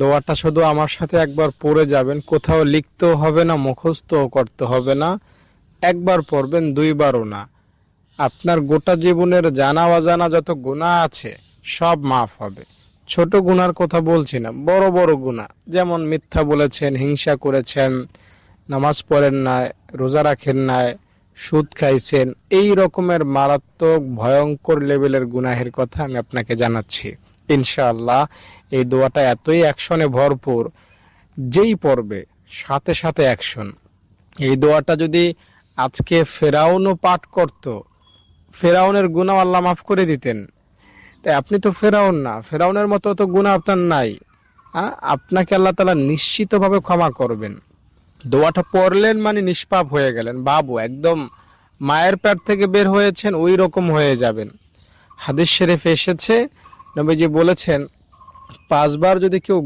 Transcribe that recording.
দোয়াটা শুধু আমার সাথে একবার পড়ে যাবেন, কোথাও লিখতেও হবে না, মুখস্থও করতে হবে না, একবার পড়বেন, দুইবারও না। আপনার গোটা জীবনের জানা অজানা যত গুণা আছে, সব মাফ হবে। ছোট গুনার কথা বলছি না, বড় বড় গুণা যেমন মিথ্যা বলেছেন, হিংসা করেছেন, নামাজ পড়েন নাই, রোজা রাখেন নাই, সুদ খাইছেন, এই রকমের মারাত্মক, ভয়ঙ্কর লেভেলের গুনাহের কথা আমি আপনাকে জানাচ্ছি। ইনশাআল্লাহ, এই দোয়াটা এতই অ্যাকশনে ভরপুর, যেই পড়বে, সাথে সাথে অ্যাকশন। এই দোয়াটা যদি আজকে ফেরাউনও পাঠ করত, ফেরাউনের গুণা আল্লাহ মাফ করে দিতেন। তাই আপনি তো ফেরাউন না, ফেরাউনের মতো তো গুণা আপনার নাই। হ্যাঁ আপনাকে আল্লাহ তালা নিশ্চিতভাবে ক্ষমা করবেন। দোয়াটা পড়লেন মানে নিষ্পাপ হয়ে গেলেন। বাবু, একদম মায়ের পেট থেকে বের হয়েছেন, ওই রকম হয়ে যাবেন। হাদিস শরীফ এসেছে নবীজি বলেছেন পাঁচবার যদি কেউ